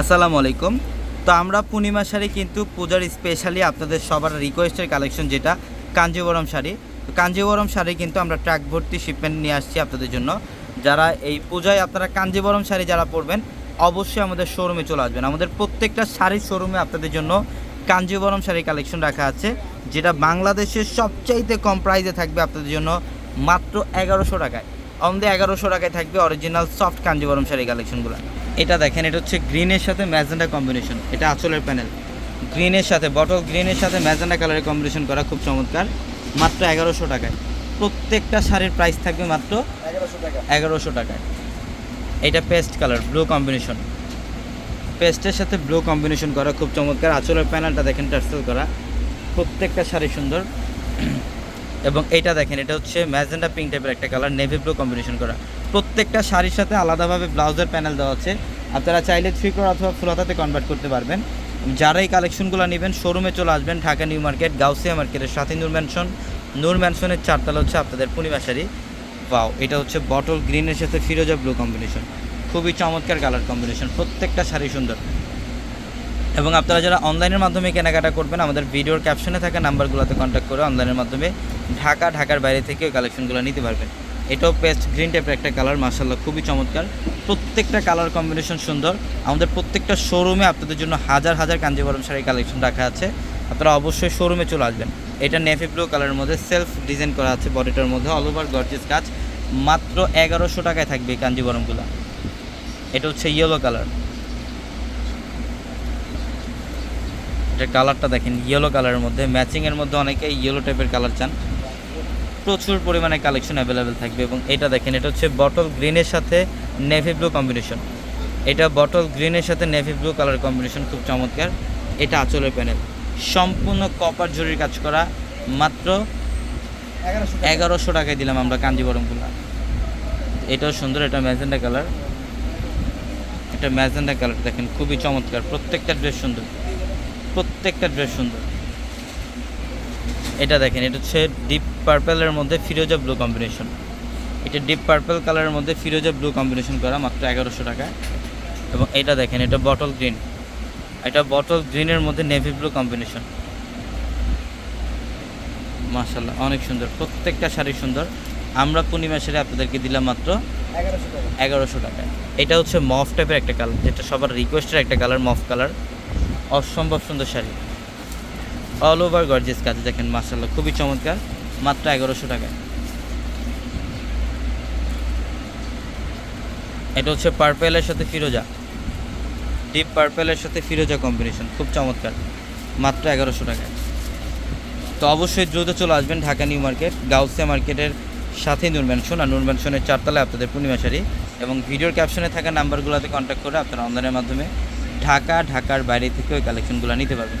আসসালামু আলাইকুম। তো আমরা পূর্ণিমা শাড়ি কিন্তু পূজার স্পেশালি আপনাদের সবার রিকোয়েস্টের কালেকশন যেটা কাঞ্জিবরম শাড়ি। তো কাঞ্জিবরম শাড়ি কিন্তু আমরা ট্রাক ভর্তি শিপমেন্ট নিয়ে আসছি আপনাদের জন্য। যারা এই পূজায় আপনারা কাঞ্জিবরম শাড়ি যারা পরবেন, অবশ্যই আমাদের শোরুমে চলে আসবেন। আমাদের প্রত্যেকটা শাড়ির শোরুমে আপনাদের জন্য কাঞ্জিবরম শাড়ি কালেকশন রাখা আছে, যেটা বাংলাদেশের সবচাইতে কম প্রাইসে থাকবে আপনাদের জন্য মাত্র এগারোশো টাকায়। অনলি এগারোশো টাকায় থাকবে অরিজিনাল সফট কাঞ্জিবরম শাড়ি কালেকশনগুলো এটা দেখেন এটা হচ্ছে গ্রিনের সাথে ম্যাজেন্ডা কম্বিনেশন এটা আঁচলের প্যানেল গ্রিনের সাথে বটল গ্রিনের সাথে ম্যাজেন্ডা কালারের কম্বিনেশন করা খুব চমৎকার। মাত্র এগারোশো টাকায়। প্রত্যেকটা শাড়ির প্রাইস থাকবে মাত্র এগারোশো টাকা। এগারোশো টাকায়। এটা পেস্ট কালার ব্লু কম্বিনেশন পেস্টের সাথে ব্লু কম্বিনেশন করা খুব চমৎকার। আঁচলের প্যানেলটা দেখেন টার্সেল করা। প্রত্যেকটা শাড়ি সুন্দর। এবং এটা দেখেন এটা হচ্ছে ম্যাজেন্ডা পিঙ্ক টাইপের একটা কালার নেভি ব্লু কম্বিনেশন করা। প্রত্যেকটা শাড়ির সাথে আলাদাভাবে ব্লাউজের প্যানেল দেওয়া আছে। আপনারা চাইলে থ্রি কোর অথবা ফুলাতাতে কনভার্ট করতে পারবেন। যারা এই কালেকশনগুলো নেবেন শোরুমে চলে আসবেন, ঢাকা নিউ মার্কেট, গাউসিয়া মার্কেটের সাথে নূর ম্যানশন নূর ম্যানশনের চারতলা হচ্ছে আপনাদের পূর্ণিমা শাড়ি। ওয়াও এটা হচ্ছে বটল গ্রিনের সাথে ফিরোজা ব্লু কম্বিনেশন খুবই চমৎকার কালার কম্বিনেশন প্রত্যেকটা শাড়ি সুন্দর। এবং আপনারা যারা অনলাইনের মাধ্যমে কেনাকাটা করবেন, আমাদের ভিডিওর ক্যাপশনে থাকা নাম্বারগুলোতে কন্ট্যাক্ট করে অনলাইনের মাধ্যমে ঢাকা, ঢাকার বাইরে থেকে ওই কালেকশনগুলো নিতে পারবেন। এটাও পেস্ট গ্রিন টাইপের একটা কালার মার্শাল্লাহ খুবই চমৎকার। প্রত্যেকটা কালার কম্বিনেশন সুন্দর। আমাদের প্রত্যেকটা শোরুমে আপনাদের জন্য হাজার হাজার কাঞ্জিবরম শাড়ির কালেকশন রাখা আছে। আপনারা অবশ্যই শোরুমে চলে আসবেন। এটা নেভি ব্লু কালারের মধ্যে সেলফ ডিজাইন করা আছে বডিটার মধ্যে অল ওভার গর্জিয়াস কাজ। মাত্র এগারোশো টাকায় থাকবে এই কাঞ্জিবরমগুলো এটা হচ্ছে ইয়েলো কালার এটা কালারটা দেখেন ইয়েলো কালারের মধ্যে। ম্যাচিংয়ের মধ্যে অনেকে ইয়েলো টাইপের কালার চান। প্রচুর পরিমাণে কালেকশন অ্যাভেলেবেল থাকবে এবং এটা দেখেন, এটা হচ্ছে বটল গ্রিনের সাথে নেভি ব্লু কম্বিনেশন এটা বটল গ্রিনের সাথে নেভি ব্লু কালার কম্বিনেশন খুব চমৎকার। এটা আঁচলের প্যানেল সম্পূর্ণ কপার জরির কাজ করা, মাত্র এগারোশো টাকায় দিলাম আমরা কাঞ্জিবরমগুলো। এটাও সুন্দর, এটা ম্যাজেন্ডা কালার এটা ম্যাজেন্ডা কালার দেখেন, খুবই চমৎকার। প্রত্যেকটা ড্রেস সুন্দর। প্রত্যেকটা ড্রেস সুন্দর। এটা দেখেন এটা হচ্ছে ডিপ পার্পেলের মধ্যে ফিরোজা ব্লু কম্বিনেশন এটা ডিপ পার্পল কালারের মধ্যে ফিরোজা ব্লু কম্বিনেশন করা মাত্র এগারোশো টাকা এবং এটা দেখেন এটা বটল গ্রিন এটা বটল গ্রিনের মধ্যে নেভি ব্লু কম্বিনেশন মাশাল্লাহ অনেক সুন্দর প্রত্যেকটা শাড়ি সুন্দর। আমরা পূর্ণিমা শাড়ি আপনাদেরকে দিলাম মাত্র এগারোশো টাকা। এটা হচ্ছে মফ টাইপের একটা কালার যেটা সবার রিকোয়েস্টের একটা কালার মফ কালার অসম্ভব সুন্দর শাড়ি। অল ওভার গর্জেস কাজ, দেখেন মাশাল্লাহ খুবই চমৎকার, মাত্র এগারোশো টাকায়। এটা হচ্ছে পার্পেলের সাথে ফিরোজা। ডিপ পার্পেলের সাথে ফিরোজা কম্বিনেশন খুব চমৎকার, মাত্র এগারোশো টাকায়। তো অবশ্যই দ্রুত চলে আসবেন ঢাকা নিউ মার্কেট, গাউসিয়া মার্কেটের সাথে নূর ম্যানশন। আর নূর ম্যানশনের চারতলায় আপনাদের পূর্ণিমা শাড়ি এবং ভিডিওর ক্যাপশনে থাকা নাম্বারগুলোতে কন্ট্যাক্ট করে আপনারা অনলাইনের মাধ্যমে ঢাকা, ঢাকার বাইরে থেকে ওই কালেকশনগুলো নিতে পারবেন।